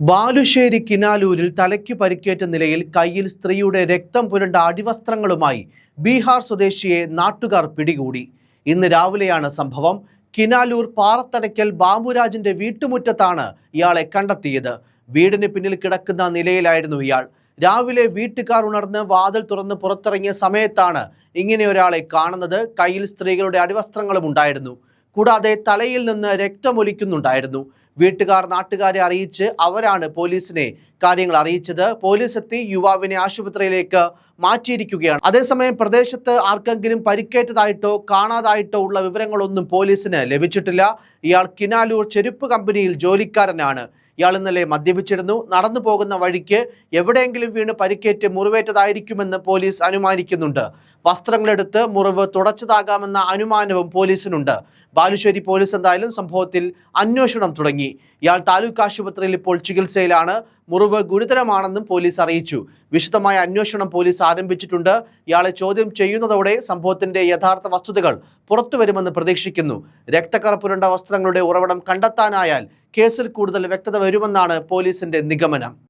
ബാലുശ്ശേരി കിനാലൂരിൽ തലയ്ക്ക് പരിക്കേറ്റ നിലയിൽ കയ്യിൽ സ്ത്രീയുടെ രക്തം പുരണ്ട അടിവസ്ത്രങ്ങളുമായി ബീഹാർ സ്വദേശിയെ നാട്ടുകാർ പിടികൂടി. ഇന്ന് രാവിലെയാണ് സംഭവം. കിനാലൂർ പാറത്തടയ്ക്കൽ ബാബുരാജിന്റെ വീട്ടുമുറ്റത്താണ് ഇയാളെ കണ്ടെത്തിയത്. വീടിന് പിന്നിൽ കിടക്കുന്ന നിലയിലായിരുന്നു ഇയാൾ. രാവിലെ വീട്ടുകാർ ഉണർന്ന് വാതിൽ തുറന്ന് പുറത്തിറങ്ങിയ സമയത്താണ് ഇങ്ങനെ ഒരാളെ കാണുന്നത്. കയ്യിൽ സ്ത്രീകളുടെ അടിവസ്ത്രങ്ങളും ഉണ്ടായിരുന്നു. കൂടാതെ തലയിൽ നിന്ന് രക്തമൊലിക്കുന്നുണ്ടായിരുന്നു. വീട്ടുകാർ നാട്ടുകാരെ അറിയിച്ച് അവരാണ് പോലീസിനെ കാര്യങ്ങൾ അറിയിച്ചത്. പോലീസ് എത്തി യുവാവിനെ ആശുപത്രിയിലേക്ക് മാറ്റിയിരിക്കുകയാണ്. അതേസമയം പ്രദേശത്ത് ആർക്കെങ്കിലും പരിക്കേറ്റതായിട്ടോ കാണാതായിട്ടോ ഉള്ള വിവരങ്ങളൊന്നും പോലീസിന് ലഭിച്ചിട്ടില്ല. ഇയാൾ കിനാലൂർ ചെരുപ്പ് കമ്പനിയിൽ ജോലിക്കാരനാണ്. ഇയാൾ ഇന്നലെ മദ്യപിച്ചിരുന്നു. നടന്നു പോകുന്ന വഴിക്ക് എവിടെയെങ്കിലും വീണ് പരിക്കേറ്റ് മുറിവേറ്റതായിരിക്കുമെന്ന് പോലീസ് അനുമാനിക്കുന്നുണ്ട്. വസ്ത്രങ്ങളെടുത്ത് മുറിവ് തുടച്ചതാകാമെന്ന അനുമാനവും പോലീസിനുണ്ട്. ബാലുശ്ശേരി പോലീസ് എന്തായാലും സംഭവത്തിൽ അന്വേഷണം തുടങ്ങി. ഇയാൾ താലൂക്ക് ആശുപത്രിയിൽ ഇപ്പോൾ ചികിത്സയിലാണ്. മുറിവ് ഗുരുതരമാണെന്നും പോലീസ് അറിയിച്ചു. വിശദമായ അന്വേഷണം പോലീസ് ആരംഭിച്ചിട്ടുണ്ട്. ഇയാളെ ചോദ്യം ചെയ്യുന്നതോടെ സംഭവത്തിന്റെ യഥാർത്ഥ വസ്തുതകൾ പുറത്തുവരുമെന്ന് പ്രതീക്ഷിക്കുന്നു. രക്തക്കറപ്പുരണ്ട വസ്ത്രങ്ങളുടെ ഉറവിടം കണ്ടെത്താനായാൽ കേസിൽ കൂടുതൽ വ്യക്തത വരുമെന്നാണ് പോലീസിന്റെ നിഗമനം.